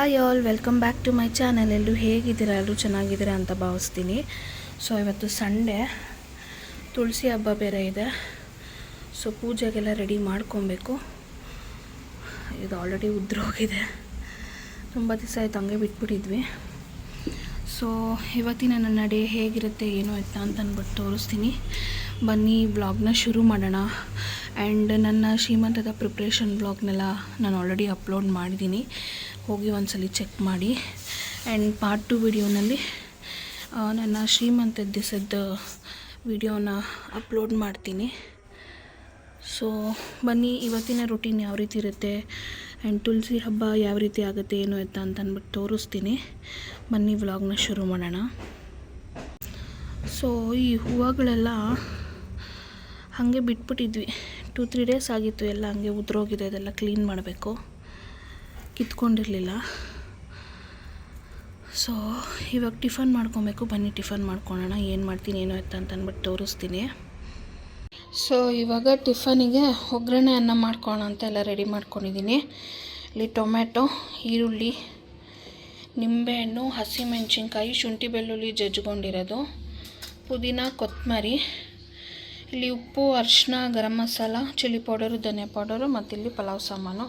Hi all, welcome back to my channel. ಎಲ್ಲರೂ ಹೇಗಿದ್ದೀರಾ? ಎಲ್ಲರೂ ಚೆನ್ನಾಗಿದ್ದೀರಾ ಅಂತ ಭಾವಿಸ್ತೀನಿ. ಸೊ ಇವತ್ತು ಸಂಡೇ ತುಳಸಿ ಹಬ್ಬ ಬೇರೆ ಇದೆ. ಸೊ ಪೂಜೆಗೆಲ್ಲ ರೆಡಿ ಮಾಡ್ಕೊಬೇಕು. ಇದು ಆಲ್ರೆಡಿ ಉದ್ರೋಗಿದೆ. ತುಂಬ ದಿವಸ ಆಯ್ತು, ಹಂಗೆ ಬಿಟ್ಬಿಟ್ಟಿದ್ವಿ. ಸೊ ಇವತ್ತಿನ ನನ್ನ ಡೇ ಹೇಗಿರುತ್ತೆ, ಏನು ಅಂತ ಅಂದ್ಬಿಟ್ಟು ತೋರಿಸ್ತೀನಿ. ಬನ್ನಿ ಬ್ಲಾಗ್ನ ಶುರು ಮಾಡೋಣ. ಆ್ಯಂಡ್ ನನ್ನ ಶ್ರೀಮಂತದ ಪ್ರಿಪ್ರೇಷನ್ ಬ್ಲಾಗ್ನೆಲ್ಲ ನಾನು ಆಲ್ರೆಡಿ ಅಪ್ಲೋಡ್ ಮಾಡಿದ್ದೀನಿ. ಹೋಗಿ ಒಂದ್ಸಲಿ ಚೆಕ್ ಮಾಡಿ. ಆ್ಯಂಡ್ ಪಾರ್ಟ್ ಟು ವಿಡಿಯೋನಲ್ಲಿ ನನ್ನ ಶ್ರೀಮಂತ ದಿವಸದ ವಿಡಿಯೋನ ಅಪ್ಲೋಡ್ ಮಾಡ್ತೀನಿ. ಸೊ ಬನ್ನಿ, ಇವತ್ತಿನ ರುಟೀನ್ ಯಾವ ರೀತಿ ಇರುತ್ತೆ ಆ್ಯಂಡ್ ತುಳಸಿ ಹಬ್ಬ ಯಾವ ರೀತಿ ಆಗುತ್ತೆ, ಏನು ಅಂತ ಅಂದ್ಬಿಟ್ಟು ತೋರಿಸ್ತೀನಿ. ಬನ್ನಿ ವ್ಲಾಗ್ನ ಶುರು ಮಾಡೋಣ. ಸೊ ಈ ಹೂವುಗಳೆಲ್ಲ ಹಾಗೆ ಬಿಟ್ಬಿಟ್ಟಿದ್ವಿ. ಟೂ ತ್ರೀ ಡೇಸ್ ಆಗಿತ್ತು, ಎಲ್ಲ ಹಾಗೆ ಉದ್ರೋಗಿದೆ, ಅದೆಲ್ಲ ಕ್ಲೀನ್ ಮಾಡಬೇಕು. ಕಿತ್ಕೊಂಡಿರಲಿಲ್ಲ ಸೊ ಇವಾಗ ಟಿಫನ್ ಮಾಡ್ಕೊಬೇಕು. ಬನ್ನಿ ಟಿಫನ್ ಮಾಡ್ಕೊಳ್ಳೋಣ ಏನು ಮಾಡ್ತೀನಿ, ಏನೋ ಎತ್ತ ಅಂತ ಅಂದ್ಬಿಟ್ಟು ತೋರಿಸ್ತೀನಿ. ಸೊ ಇವಾಗ ಟಿಫನಿಗೆ ಒಗ್ಗರಣೆ ಅನ್ನ ಮಾಡ್ಕೊಳ್ಳೋಣ ಅಂತ ಎಲ್ಲ ರೆಡಿ ಮಾಡ್ಕೊಂಡಿದ್ದೀನಿ. ಇಲ್ಲಿ ಟೊಮ್ಯಾಟೊ, ಈರುಳ್ಳಿ, ನಿಂಬೆಹಣ್ಣು, ಹಸಿಮೆಣ್ಸಿನ್ಕಾಯಿ, ಶುಂಠಿ ಬೆಳ್ಳುಳ್ಳಿ ಜಜ್ಕೊಂಡಿರೋದು ಪುದೀನ, ಕೊತ್ತಂಬರಿ, ಇಲ್ಲಿ ಉಪ್ಪು ಅರಿಶಿನ ಗರಂ ಮಸಾಲ, ಚಿಲ್ಲಿ ಪೌಡರು, ಧನಿಯಾ ಪೌಡರು ಮತ್ತು ಇಲ್ಲಿ ಪಲಾವ್ ಸಾಮಾನು.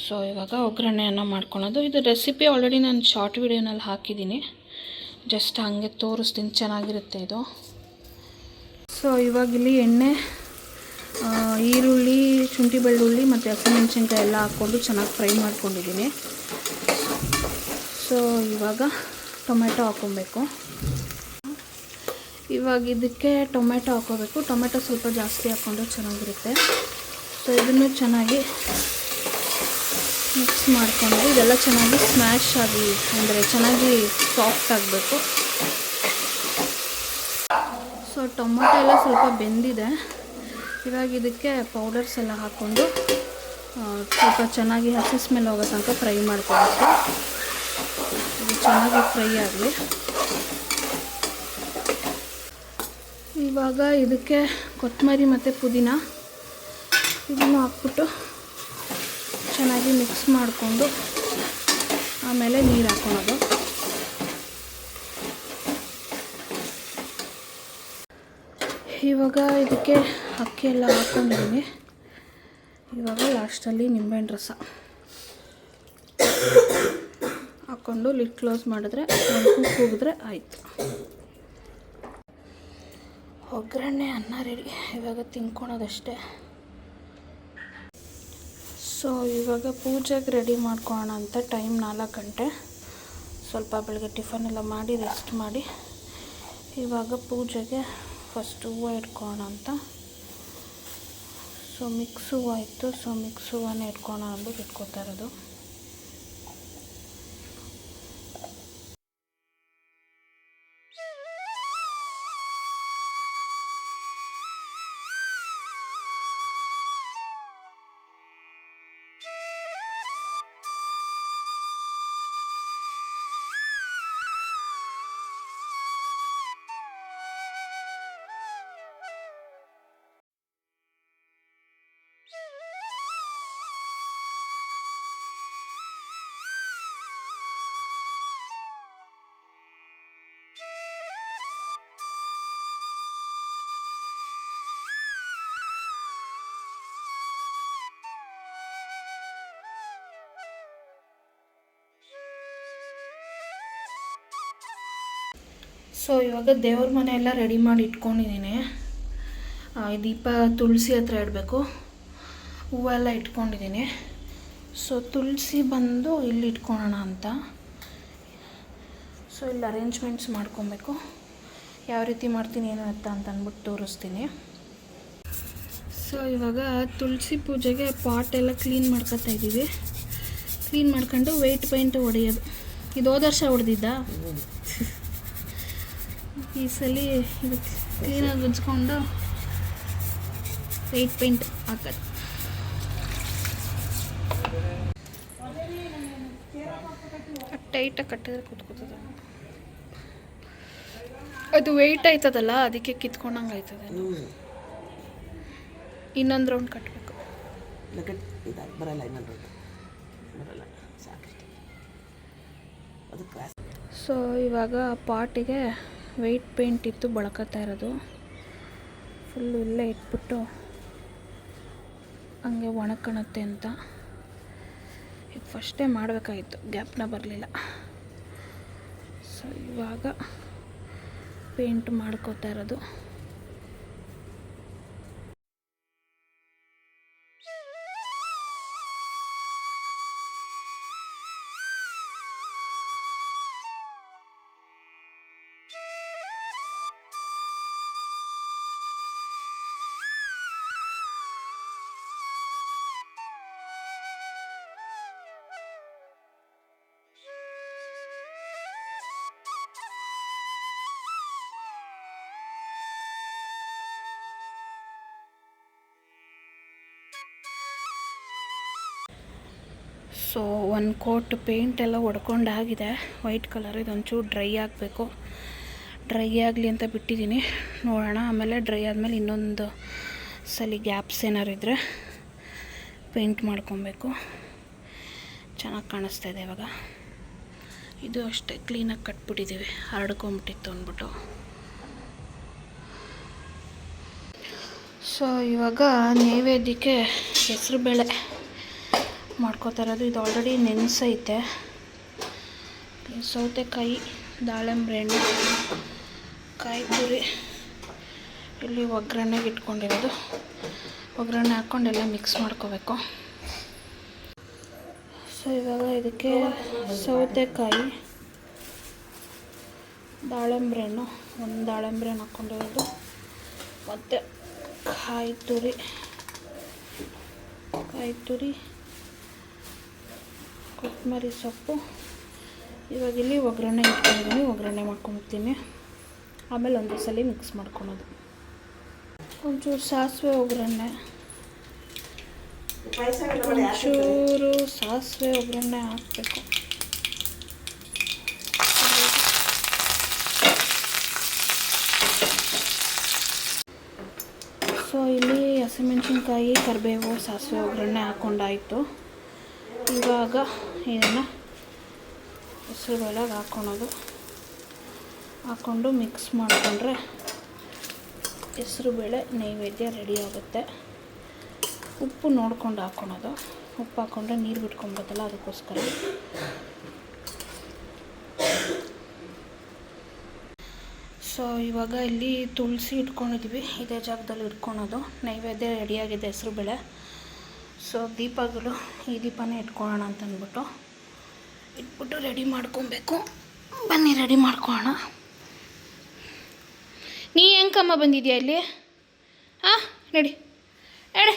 ಸೊ ಇವಾಗ ಒಗ್ಗರಣೆಯನ್ನು ಮಾಡ್ಕೊಳೋದು. ಇದು ರೆಸಿಪಿ ಆಲ್ರೆಡಿ ನಾನು ಶಾರ್ಟ್ ವಿಡಿಯೋನಲ್ಲಿ ಹಾಕಿದ್ದೀನಿ. ಜಸ್ಟ್ ಹಾಗೆ ತೋರಿಸ್ತೀನಿ, ಚೆನ್ನಾಗಿರುತ್ತೆ ಇದು. ಸೊ ಇವಾಗಿಲ್ಲಿ ಎಣ್ಣೆ ಈರುಳ್ಳಿ, ಶುಂಠಿ ಬೆಳ್ಳುಳ್ಳಿ ಮತ್ತು ಹಸಿಮೆಣಸಿನ್ಕಾಯಿ ಎಲ್ಲ ಹಾಕ್ಕೊಂಡು ಚೆನ್ನಾಗಿ ಫ್ರೈ ಮಾಡ್ಕೊಂಡಿದ್ದೀನಿ. ಸೊ ಇವಾಗ ಟೊಮೆಟೊ ಹಾಕ್ಕೊಬೇಕು. ಇವಾಗ ಇದಕ್ಕೆ ಟೊಮೆಟೊ ಹಾಕೋಬೇಕು ಟೊಮೆಟೊ ಸ್ವಲ್ಪ ಜಾಸ್ತಿ ಹಾಕ್ಕೊಂಡ್ರೆ ಚೆನ್ನಾಗಿರುತ್ತೆ. ಸೊ ಇದನ್ನು ಚೆನ್ನಾಗಿ ಮಿಕ್ಸ್ ಮಾಡಿಕೊಂಡು ಇದೆಲ್ಲ ಚೆನ್ನಾಗಿ ಸ್ಮ್ಯಾಶ್ ಆಗಿ, ಅಂದರೆ ಚೆನ್ನಾಗಿ ಸಾಫ್ಟ್ ಆಗಬೇಕು. ಸೊ ಟೊಮೊಟೊ ಎಲ್ಲ ಸ್ವಲ್ಪ ಬೆಂದಿದೆ. ಇವಾಗ ಇದಕ್ಕೆ ಪೌಡರ್ಸ್ ಎಲ್ಲ ಹಾಕ್ಕೊಂಡು ಸ್ವಲ್ಪ ಚೆನ್ನಾಗಿ ಹಸಿ ಸ್ಮೆಲ್ ಹೋಗೋ ತನಕ ಫ್ರೈ ಮಾಡ್ಕೊಬೇಕು. ಇದು ಚೆನ್ನಾಗಿ ಫ್ರೈ ಆಗಲಿ. ಇವಾಗ ಇದಕ್ಕೆ ಕೊತ್ತಂಬರಿ ಮತ್ತು ಪುದೀನ ಇದನ್ನು ಹಾಕ್ಬಿಟ್ಟು ಚೆನ್ನಾಗಿ ಮಿಕ್ಸ್ ಮಾಡಿಕೊಂಡು ಆಮೇಲೆ ನೀರು ಹಾಕ್ಕೊಳೋದು ಇವಾಗ ಇದಕ್ಕೆ ಅಕ್ಕಿ ಎಲ್ಲ ಹಾಕ್ಕೊಂಡಿದ್ದೀನಿ ಇವಾಗ ಲಾಸ್ಟಲ್ಲಿ ನಿಂಬೆಹಣ್ಣು ರಸ. ಹಾಕ್ಕೊಂಡು ಲಿಡ್ ಕ್ಲೋಸ್ ಮಾಡಿದ್ರೆ ಕೂಗಿದ್ರೆ ಆಯಿತು. ಒಗ್ಗರಣೆ ಅನ್ನ ರೆಡಿ ಇವಾಗ ತಿನ್ಕೊಳೋದಷ್ಟೇ. ಸೊ, ಇವಾಗ ಪೂಜೆಗೆ ರೆಡಿ ಮಾಡ್ಕೊಳ್ಳೋಣ ಅಂತ ಟೈಮ್ ನಾಲ್ಕು ಗಂಟೆ. ಸ್ವಲ್ಪ ಬೆಳಗ್ಗೆ ಟಿಫನ್ ಎಲ್ಲ ಮಾಡಿ ರೆಸ್ಟ್ ಮಾಡಿ. ಇವಾಗ ಪೂಜೆಗೆ ಫಸ್ಟ್ ಹೂವು ಇಟ್ಕೋಣ ಅಂತ. ಸೊ ಮಿಕ್ಸ್ ಹೂವು ಇತ್ತು. ಸೊ ಮಿಕ್ಸ್ ಹೂವನ್ನೇ ಇಟ್ಕೋಣ ಅಂದ್ಬಿಟ್ಟು ಇಟ್ಕೋತಾ ಇರೋದು. ಸೊ ಇವಾಗ ದೇವ್ರ ಮನೆ ಎಲ್ಲ ರೆಡಿ ಮಾಡಿ ಇಟ್ಕೊಂಡಿದ್ದೀನಿ. ದೀಪ ತುಳಸಿ ಹತ್ರ ಇಡಬೇಕು. ಹೂವೆಲ್ಲ ಇಟ್ಕೊಂಡಿದ್ದೀನಿ. ಸೊ ತುಳಸಿ ಬಂದು ಇಲ್ಲಿ ಇಟ್ಕೊಳ್ಳೋಣ ಅಂತ. ಸೊ ಇಲ್ಲಿ ಅರೇಂಜ್ಮೆಂಟ್ಸ್ ಮಾಡ್ಕೊಬೇಕು. ಯಾವ ರೀತಿ ಮಾಡ್ತೀನಿ, ಏನು ಅಂತ ಅಂದ್ಬಿಟ್ಟು ತೋರಿಸ್ತೀನಿ. ಸೊ ಇವಾಗ ತುಳಸಿ ಪೂಜೆಗೆ ಪಾಟ್ ಎಲ್ಲ ಕ್ಲೀನ್ ಮಾಡ್ಕೊತಾ ಇದ್ದೀವಿ. ಕ್ಲೀನ್ ಮಾಡ್ಕೊಂಡು ವೆಯ್ಟ್ ಪೈಂಟ್ ಹೊಡೆಯೋದು ಇದು ಹೋದ ವರ್ಷ ಹೊಡೆದಿದ್ದ ಈ ಸಲ ಇದಕ್ಕೆ ಕ್ಲೀನಾಗಿ ಉಜ್ಕೊಂಡು ವೈಟ್ ಪೇಂಟ್ ಹಾಕೋದು. ಟೈಟಾಗಿ ಕಟ್ಟಿದ್ರೆ ಕುತ್ಕೋತದ. ಅದು ವೆಯ್ಟ್ ಆಯ್ತದಲ್ಲ ಅದಕ್ಕೆ ಕಿತ್ಕೊಂಡಂಗೆ ಆಯ್ತದೆ ಇನ್ನೊಂದು ರೌಂಡ್ ಕಟ್ಟಬೇಕು ಬರಲ್ಲ ಇನ್ನೊಂದು ಬರಲ್ಲ ಸಾಕು. ಅದು ಕ್ಲಾಸ್ ಸೊ ಇವಾಗ ಪಾಟಿಗೆ ವೈಟ್ ಪೇಂಟ್ ಇತ್ತು, ಬಳಕತ್ತಾ ಇರೋದು. ಫುಲ್ಲು ಇಲ್ಲೇ ಇಟ್ಬಿಟ್ಟು ಹಂಗೆ ಒಣಕಣತ್ತೆ ಅಂತ. ಇದು ಫಸ್ಟೇ ಮಾಡಬೇಕಾಗಿತ್ತು, ಗ್ಯಾಪ್ನ ಬರಲಿಲ್ಲ. ಸೊ ಇವಾಗ ಪೇಂಟ್ ಮಾಡ್ಕೋತಾ ಇರೋದು. ಸೊ ಒಂದು ಕೋಟ್ ಪೇಂಟ್ ಎಲ್ಲ ಹೊಡ್ಕೊಂಡಾಗಿದೆ ವೈಟ್ ಕಲರ್, ಇದೊಂಚೂರು ಡ್ರೈ ಆಗಬೇಕು. ಡ್ರೈ ಆಗಲಿ ಅಂತ ಬಿಟ್ಟಿದ್ದೀನಿ. ನೋಡೋಣ, ಆಮೇಲೆ ಡ್ರೈ ಆದಮೇಲೆ ಇನ್ನೊಂದು ಸಲ ಗ್ಯಾಪ್ಸ್ ಏನಾರು ಇದ್ದರೆ ಪೇಂಟ್ ಮಾಡ್ಕೊಬೇಕು. ಚೆನ್ನಾಗಿ ಕಾಣಿಸ್ತಾ ಇದೆ ಇವಾಗ. ಇದು ಅಷ್ಟೇ, ಕ್ಲೀನಾಗಿ ಕಟ್ಬಿಟ್ಟಿದ್ದೀವಿ ಹರಡ್ಕೊಂಬಿಟ್ಟಿತ್ತು ಅಂದ್ಬಿಟ್ಟು. ಸೊ ಇವಾಗ ನೈವೇದ್ಯಕ್ಕೆ ಹೆಸರು ಬೇಳೆ. ಮಾಡ್ಕೋತಾ ಇರೋದು. ಇದು ಆಲ್ರೆಡಿ ನೆನೆಸೈತೆ. ಸೌತೆಕಾಯಿ ದಾಳಿಂಬ್ರೆ ಹಣ್ಣು ಕಾಯಿ ತುರಿ ಇಲ್ಲಿ ಒಗ್ಗರಣೆಗೆ ಇಟ್ಕೊಂಡಿರೋದು. ಒಗ್ಗರಣೆ ಹಾಕ್ಕೊಂಡೆಲ್ಲ ಮಿಕ್ಸ್ ಮಾಡ್ಕೋಬೇಕು. ಸೊ ಇವಾಗ ಇದಕ್ಕೆ ಸೌತೆಕಾಯಿ ದಾಳಿಂಬ್ರೆ ಹಣ್ಣು ಒಂದು ದಾಳಿಂಬ್ರೆ ಹಣ್ಣು ಹಾಕ್ಕೊಂಡಿರೋದು ಮತ್ತು ಕಾಯಿ ತುರಿ ಕಾಯಿ ತುರಿ ಕೊತ್ತಂಬರಿ ಸೊಪ್ಪು. ಇವಾಗ ಇಲ್ಲಿ ಒಗ್ಗರಣೆ ಇಟ್ಕೊಂಡಿದ್ದೀನಿ, ಒಗ್ಗರಣೆ ಮಾಡ್ಕೊಂಬಿಡ್ತೀನಿ ಆಮೇಲೆ ಒಂದು ಸಲ ಮಿಕ್ಸ್ ಮಾಡ್ಕೊಳೋದು. ಒಂಚೂರು ಸಾಸಿವೆ ಒಗ್ಗರಣೆ. ಒಂಚೂರು ಸಾಸಿವೆ ಒಗ್ಗರಣೆ ಹಾಕಬೇಕು. ಸೊ ಇಲ್ಲಿ ಹಸಿಮೆಣ್ಸಿನ್ಕಾಯಿ, ಕರಿಬೇವು, ಸಾಸಿವೆ ಒಗ್ಗರಣೆ ಹಾಕ್ಕೊಂಡಾಯಿತು ಇವಾಗ ಇದನ್ನು ಹೆಸರು ಬೇಳೆಗೆ ಹಾಕ್ಕೊಳೋದು ಹಾಕ್ಕೊಂಡು ಮಿಕ್ಸ್ ಮಾಡಿಕೊಂಡ್ರೆ ಹೆಸರು ಬೇಳೆ ನೈವೇದ್ಯ ರೆಡಿ ಆಗುತ್ತೆ. ಉಪ್ಪು ನೋಡ್ಕೊಂಡು ಹಾಕ್ಕೊಳೋದು ಉಪ್ಪು ಹಾಕ್ಕೊಂಡ್ರೆ ನೀರು ಬಿಟ್ಕೊಂಬತ್ತಲ್ಲ ಅದಕ್ಕೋಸ್ಕರ. ಸೊ ಇವಾಗ ಇಲ್ಲಿ ತುಳಸಿ ಇಟ್ಕೊಂಡಿದ್ವಿ. ಇದೇ ಜಾಗದಲ್ಲಿ ಇಟ್ಕೊಳೋದು. ನೈವೇದ್ಯ ರೆಡಿಯಾಗಿದೆ ಹೆಸರು ಬೇಳೆ. ಸೊ ದೀಪಗಳು ಈ ದೀಪನೇ ಇಟ್ಕೊಳ್ಳೋಣ ಅಂತ ಅಂದ್ಬಿಟ್ಟು ಇಟ್ಬಿಟ್ಟು ರೆಡಿ ಮಾಡ್ಕೊಬೇಕು. ಬನ್ನಿ, ರೆಡಿ ಮಾಡ್ಕೊಳ್ಳೋಣ. ನೀ ಹೆಂಗಮ್ಮ ಬಂದಿದ್ಯಾ ಇಲ್ಲಿ? ಹಾಂ ನಡಿ. ಹೇಳಿ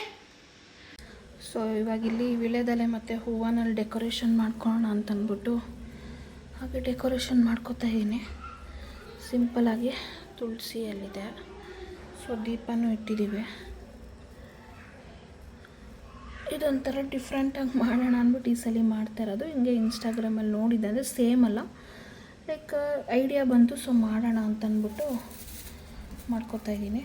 ಸೊ ಇವಾಗ ಇಲ್ಲಿ ವಿಳೆದಲೆ ಮತ್ತು ಹೂವನಲ್ಲಿ ಡೆಕೋರೇಷನ್ ಮಾಡ್ಕೊಳ್ಳೋಣ ಅಂತ ಅಂದ್ಬಿಟ್ಟು ಹಾಗೆ ಡೆಕೋರೇಷನ್ ಮಾಡ್ಕೋತಾ ಇದ್ದೀನಿ. ಸಿಂಪಲಾಗಿ ತುಳಸಿ ಅಲ್ಲಿದೆ ಸೊ ದೀಪನೂ ಇಟ್ಟಿದ್ದೀವಿ. ಇದೊಂಥರ ಡಿಫ್ರೆಂಟಾಗಿ ಮಾಡೋಣ ಅಂದ್ಬಿಟ್ಟು ಈ ಸಲ ಮಾಡ್ತಾ ಇರೋದು. ಹಿಂಗೆ ಇನ್ಸ್ಟಾಗ್ರಾಮಲ್ಲಿ ನೋಡಿದ್ದೆ, ಅಂದರೆ ಸೇಮ್ ಅಲ್ಲ. ಲೈಕ್ ಐಡಿಯಾ ಬಂತು ಸೊ ಮಾಡೋಣ ಅಂತ ಅಂದ್ಬಿಟ್ಟು ಮಾಡ್ಕೋತಾ ಇದ್ದೀನಿ.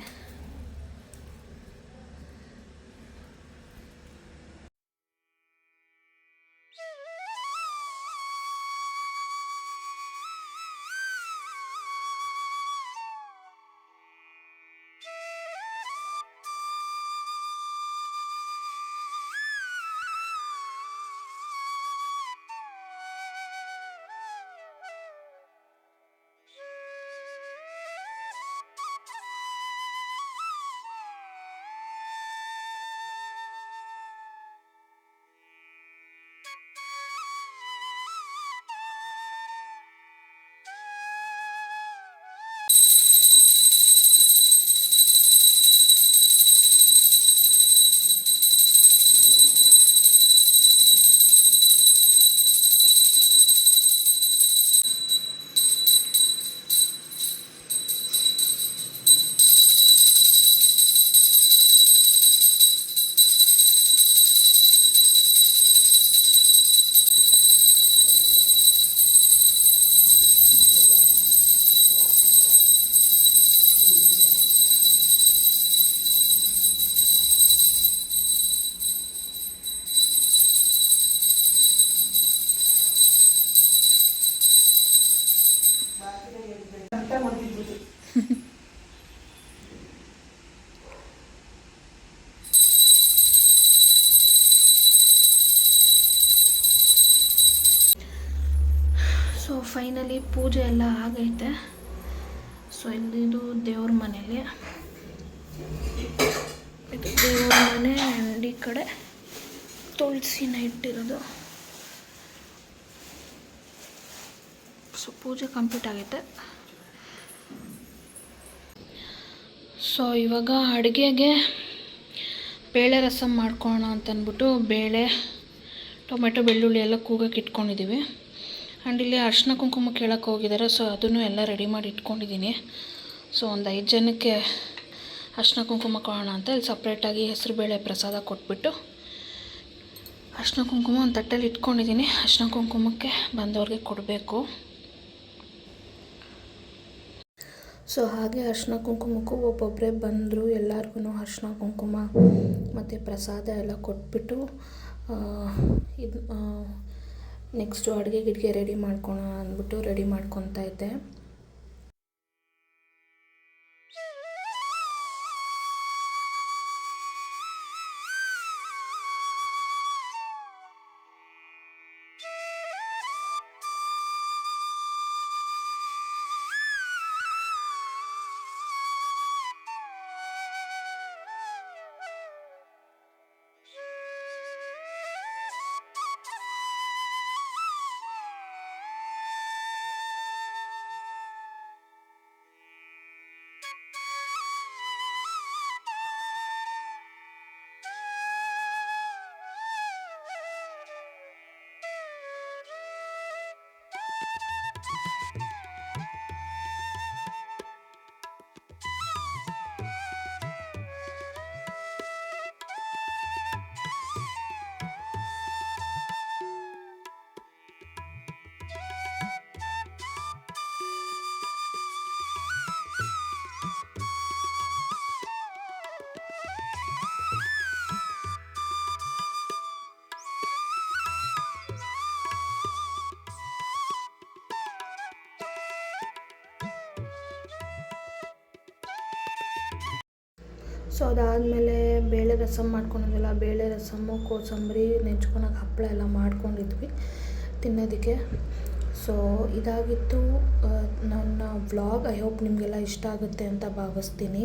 ಫೈನಲಿ ಪೂಜೆ ಎಲ್ಲ ಆಗೈತೆ. ಸೊ ಇದು ದೇವ್ರ ಮನೇಲಿ. ಇದು ದೇವ್ರ ಮನೆ ಆ್ಯಂಡ್ ಈ ಕಡೆ ತುಳಸಿನ ಇಟ್ಟಿರೋದು ಸೊ ಪೂಜೆ ಕಂಪ್ಲೀಟ್ ಆಗೈತೆ. ಸೊ ಇವಾಗ ಅಡುಗೆಗೆ ಬೇಳೆ ರಸಮ್ ಮಾಡ್ಕೊಳ್ಳೋಣ ಅಂತ ಅಂದ್ಬಿಟ್ಟು ಬೇಳೆ, ಟೊಮೆಟೊ, ಬೆಳ್ಳುಳ್ಳಿ ಎಲ್ಲ ಕೂಗಕ್ಕೆ ಇಟ್ಕೊಂಡಿದ್ದೀವಿ ಆ್ಯಂಡ್ ಇಲ್ಲಿ ಅರ್ಶಿನ ಕುಂಕುಮ ಕೇಳಕ್ಕೆ ಹೋಗಿದ್ದಾರೆ. ಸೊ, ಅದನ್ನು ಎಲ್ಲ ರೆಡಿ ಮಾಡಿ ಇಟ್ಕೊಂಡಿದ್ದೀನಿ. ಸೊ, ಒಂದು ಐದು ಜನಕ್ಕೆ ಅರ್ಶಿನ ಕುಂಕುಮ ಕೊಡೋಣ ಅಂತ ಇಲ್ಲಿ ಸಪ್ರೇಟಾಗಿ ಹೆಸರುಬೇಳೆ ಪ್ರಸಾದ ಕೊಟ್ಬಿಟ್ಟು ಅರ್ಶಿನ ಕುಂಕುಮ ಒಂದು ತಟ್ಟೆಲಿ ಇಟ್ಕೊಂಡಿದ್ದೀನಿ. ಅರ್ಶಿನ ಕುಂಕುಮಕ್ಕೆ ಬಂದವ್ರಿಗೆ ಕೊಡಬೇಕು. ಸೊ, ಹಾಗೆ ಅರ್ಶಿನ ಕುಂಕುಮಕ್ಕೂ ಒಬ್ಬೊಬ್ಬರೇ ಬಂದರು. ಎಲ್ಲರಿಗೂ ಅರ್ಶಿನ ಕುಂಕುಮ ಮತ್ತು ಪ್ರಸಾದ ಎಲ್ಲ ಕೊಟ್ಬಿಟ್ಟು ಇದು ನೆಕ್ಸ್ಟು ಅಡುಗೆ ಗಿಡಿಗೆ ರೆಡಿ ಮಾಡ್ಕೊಳ ಅಂದ್ಬಿಟ್ಟು ರೆಡಿ ಮಾಡ್ಕೊತಾ ಇದ್ದೆ. ಸೊ ಅದಾದಮೇಲೆ ಬೇಳೆ ರಸಮ್ ಮಾಡ್ಕೊಂಡಿದ್ವಲ್ಲ ಬೇಳೆ ರಸಮ್ಮು ಕೋಸಂಬರಿ ನೆಂಚ್ಕೊಳಕ್ಕೆ ಹಪ್ಪಳ ಎಲ್ಲ ಮಾಡ್ಕೊಂಡಿದ್ವಿ ತಿನ್ನೋದಕ್ಕೆ. ಸೊ ಇದಾಗಿತ್ತು ನನ್ನ ವ್ಲಾಗ್ ಐ ಹೋಪ್ ನಿಮಗೆಲ್ಲ ಇಷ್ಟ ಆಗುತ್ತೆ ಅಂತ ಭಾವಿಸ್ತೀನಿ.